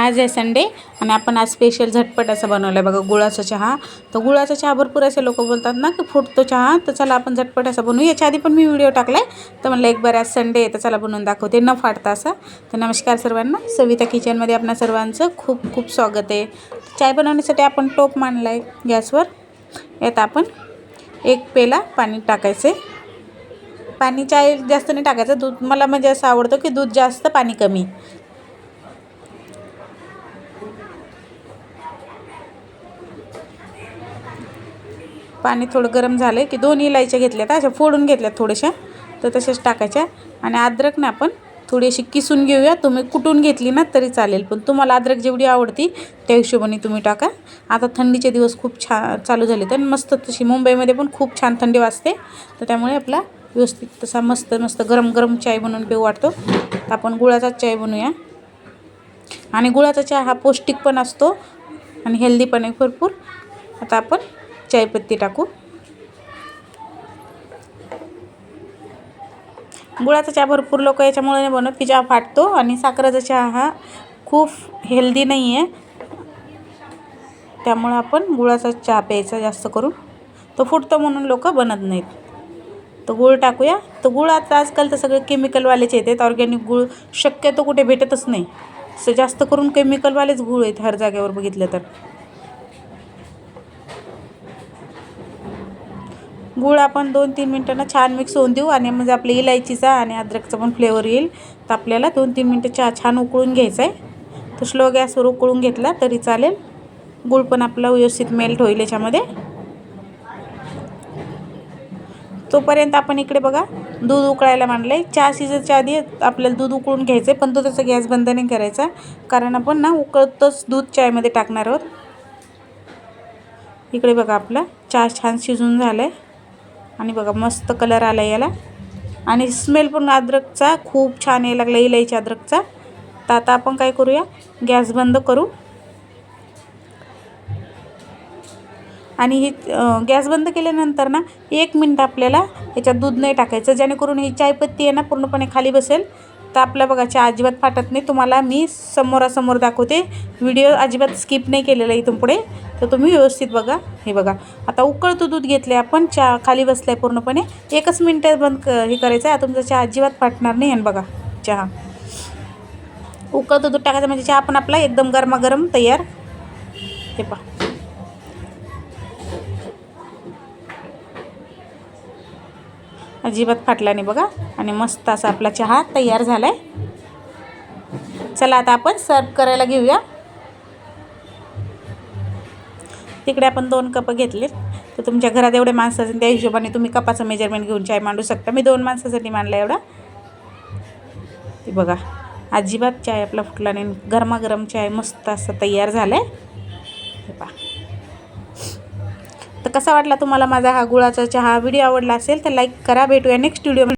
आज आहे संडे आणि आपण आज स्पेशल झटपट असं बनवलं आहे बघा गुळाचा चहा. तर गुळाचा चहा भरपूर असे लोक बोलतात ना की फुटतो चहा तर चला आपण झटपट असा बनवू. याच्या आधी पण मी व्हिडिओ टाकला आहे तर म्हणलं एक बरं आज संडे आहे तर चला बनवून दाखवते. न फाटता असा. तर नमस्कार सर्वांना. सविता किचनमध्ये आपणा सर्वांचं खूप खूप स्वागत आहे. चाय बनवण्यासाठी आपण टोप मांडला आहे गॅसवर. यात आपण एक पेला पाणी टाकायचं आहे पाणी चाय जास्त नाही टाकायचं. दूध मला म्हणजे असं आवडतं की दूध जास्त पाणी कमी. पाणी थोडं गरम झालं की दोन इलायच्या घेतल्यात अशा फोडून घेतल्यात थोड्याशा. तर तशाच टाकायच्या. आणि अद्रक ना आपण थोडी अशी किसून घेऊया. तुम्ही कुटून घेतली ना तरी चालेल पण तुम्हाला अद्रक जेवढी आवडती त्या हिशोबाने तुम्ही टाका. आता थंडीचे दिवस खूप छान चालू झाले तर मस्त तशी मुंबईमध्ये पण खूप छान थंडी वाजते. तर त्यामुळे आपला व्यवस्थित तसा मस्त मस्त गरम गरम चाय बनवून पिऊ वाटतो. तर आपण गुळाचाच चाय बनवूया. आणि गुळाचा चहा हा पौष्टिक पण असतो आणि हेल्दी पण आहे भरपूर. आता आपण चायपत्ती टाकू. गुळाचा चहा भरपूर लोक याच्यामुळे नाही बनवत की चहा फाटतो आणि साखरेचा चहा हा खूप हेल्दी नाही आहे त्यामुळं आपण गुळाचा चहा प्यायचा जास्त करून. तो फुटतो म्हणून लोक बनत नाहीत. तर गूळ टाकूया. तर गुळ आता आजकाल तर सगळे केमिकलवालेच येतात ऑर्गॅनिक गूळ शक्यतो कुठे भेटतच नाही. असं जास्त करून केमिकलवालेच गूळ आहेत हर जागेवर बघितलं तर. गूळ आपण दोन तीन मिनटांना छान मिक्स होऊन देऊ आणि म्हणजे आपल्या इलायचीचा आणि अद्रकचा पण फ्लेवर येईल. तर आपल्याला दोन तीन मिनटं चहा छान उकळून घ्यायचा आहे तर स्लो गॅसवर उकळून घेतला तरी चालेल. गूळ पण आपला व्यवस्थित मेल्ट होईल याच्यामध्ये. तोपर्यंत आपण इकडे बघा दूध उकळायला मांडलं आहे चहा शिजायच्या आधी आपल्याला दूध उकळून घ्यायचं आहे पण तो त्याचा गॅस बंद नाही करायचा. कारण आपण ना उकळतच दूध चायमध्ये टाकणार आहोत. इकडे बघा आपला चहा छान शिजून झाला आहे आणि बघा मस्त कलर आला याला. आणि स्मेल पण अद्रकचा खूप छान यायला लागला इलायची अद्रकचा. तर आता आपण काय करूया? गॅस बंद करू. आणि ही गॅस बंद केल्यानंतर ना एक मिनटं आपल्याला याच्यात दूध नाही टाकायचं. जेणेकरून ही चायपत्ती आहे ना पूर्णपणे खाली बसेल. तर आपलं बघा चहा अजिबात फाटत नाही. तुम्हाला मी समोरासमोर दाखवते. व्हिडिओ अजिबात स्किप नाही केलेला इथून पुढे. तर तुम्ही व्यवस्थित बघा. हे बघा. आता उकळतं दूध घेतलं आहे आपण. चहा खाली बसलं आहे पूर्णपणे. एकच मिनटं बंद क हे करायचं आहे. तुमचा चहा अजिबात फाटणार नाही. आणि बघा चहा. उकळतं दूध टाकायचं म्हणजे चहा पण आपला एकदम गरमागरम तयार. हे पहा. अजिबात फाटला नाही बघा. आणि मस्त असा आपला चहा तयार झाला आहे चला आता आपण सर्व करायला घेऊया. तिकडे आपण दोन कप घेतले तर तुमच्या घरात एवढे माणसं असेल त्या हिशोबाने तुम्ही कपाचं मेजरमेंट घेऊन चाय मांडू शकता. मी दोन माणसासाठी मांडला एवढा. ते बघा अजिबात चाय आपला फुटला नाही. गरमागरम चाय मस्त असं तयार झाला आहे तर कसा वाटला तुम्हाला माझा हा गुळाचा चहा? व्हिडिओ आवडला असेल तर लाईक करा भेटूया नेक्स्ट व्हिडिओ